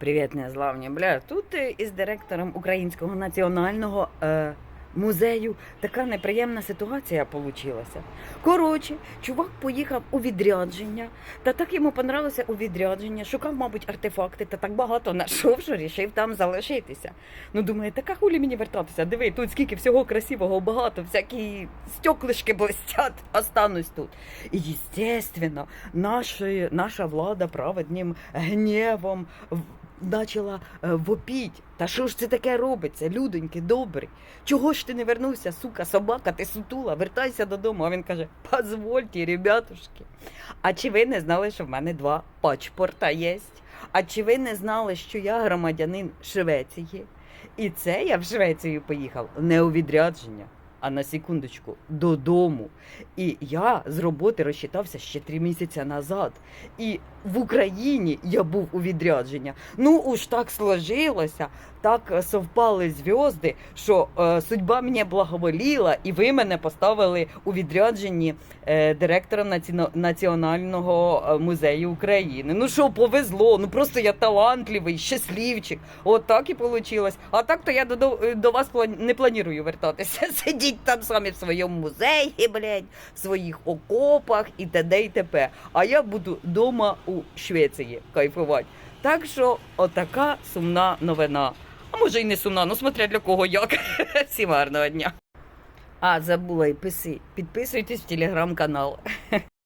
Привіт, незламні. Бля, тут із директором Українського національного е, музею така неприємна ситуація получилася. Коротше, чувак поїхав у відрядження, та так йому понравилося у відрядження, шукав, мабуть, артефакти, та так багато знайшов, що рішив там залишитися. Ну, думає, така хулі мені вертатися. Диви, тут скільки всього красивого, багато, всякі стеклишки блестять, останусь тут. І, наші, наша влада праведним гнівом почала е, вопіть. Та що ж це таке робиться? Людоньки, добрий. Чого ж ти не вернувся, сука, собака, ти сутула, вертайся додому. А він каже: позвольте, ребятушки. А чи ви не знали, що в мене два пачпорта є? А чи ви не знали, що я громадянин Швеції? І це я в Швецію поїхав не у відрядження, а на секундочку додому. І я з роботи розчитався ще три місяці назад. І в Україні я був у відрядження. Ну уж так сложилося, так е, совпали зв'язки, що е, судьба мені благоволіла, і ви мене поставили у відрядженні е, директором націно- Національного е, музею України. Ну що, повезло, ну просто я талантливий, щасливчик. От так і вийшло. А так то я до, до, до вас план- не планую вертатися. Сидіть там самі в своєму музеї, блядь, в своїх окопах і т.д. і т.п. А я буду вдома у Швеції кайфувати. Так що отака сумна новина. А може й не сумна, ну смотря для кого як. Всім гарного дня. А, забула і писи. Підписуйтесь в телеграм-канал.